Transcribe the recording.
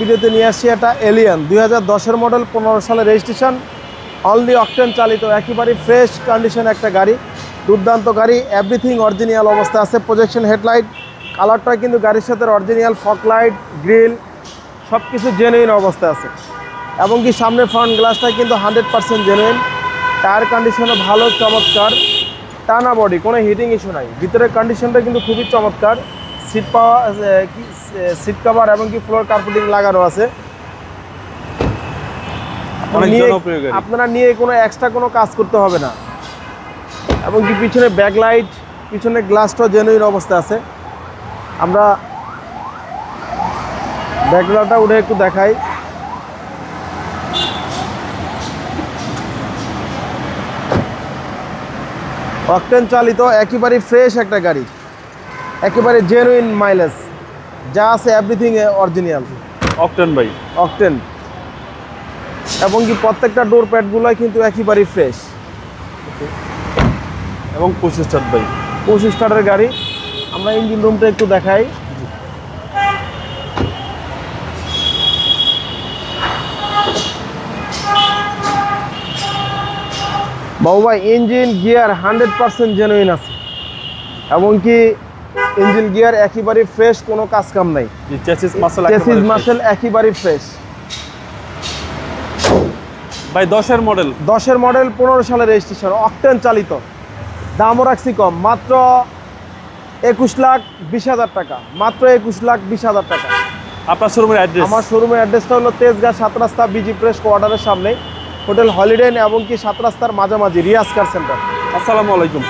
ভিডিওতে নিয়ে আসছি এটা এলিয়ান দুই হাজার মডেল পনেরো সালে রেজিস্ট্রেশন অনলি অকটেন চালিত, একেবারে ফ্রেশ কন্ডিশন একটা গাড়ি, দুর্দান্ত গাড়ি এভরিথিং অরিজিনাল অবস্থা আছে প্রজেকশন হেডলাইট কালারটা কিন্তু গাড়ির সাথে অরিজিনাল ফক লাইট গ্রিল সব কিছু জেনুইন অবস্থা আছে। এবং কি সামনে ফ্রন্ট গ্লাসটা কিন্তু হান্ড্রেড পার্সেন্ট জেনুইন টায়ার কন্ডিশনও ভালো, চমৎকার, টানা বডি কোনো হিটিং ইস্যু নাই। ভিতরের কন্ডিশনটা কিন্তু খুবই চমৎকার। সিট পাওয়া সিট কভার এবং কি ফ্লোর কার্পেটিং লাগানো আছে। আপনারা নিয়ে কোনো এক্সট্রা কোনো কাজ করতে হবে না। এবং কি পিছনে ব্যাকলাইট পিছনে গ্লাসটাও জেনুইন অবস্থা আছে। আমরা ব্যাকলাইটটা উঠে একটু দেখাই। অকটেন চালিত একেবারে ফ্রেশ একটা গাড়ি। একেবারে জেনুইন মাইলেজ যা আছে এভরিথিং অরিজিনাল অকটেন ভাই। অকটেন এবং কি প্রত্যেকটা ডোর প্যাডগুলোই কিন্তু একেবারেই ফ্রেশ এবং পঁচিশ স্টার ভাই। পঁচিশ স্টারের গাড়ি। আমরা ইঞ্জিন রুমটা একটু দেখাই। বাবু ভাই engine gear hundred percent genuine আছে। এবং কি ইঞ্জিন গিয়ার একেবারে ফ্রেশ কোনো কাজ কাম নাই চেসিস মাসেল চেসিস মাসেল একেবারে ফ্রেশ ভাই দশের মডেল দশের মডেল পনেরো সালের রেজিস্ট্রেশন অকটেন চালিত। দামও রাখছি কম মাত্র একুশ লাখ বিশ হাজার টাকা। মাত্র একুশ লাখ বিশ হাজার টাকা। আপনার শোরুমের অ্যাড্রেস আমার শোরুমের অ্যাড্রেসটা হলো তেজগাঁ সাত রাস্তা বিজি প্রেস কোয়ার্টারের সামনে। হোটেল হলিডে এবং কি সাত রাস্তার মাঝামাঝি রিয়াজ কার সেন্টার। আসসালামু আলাইকুম।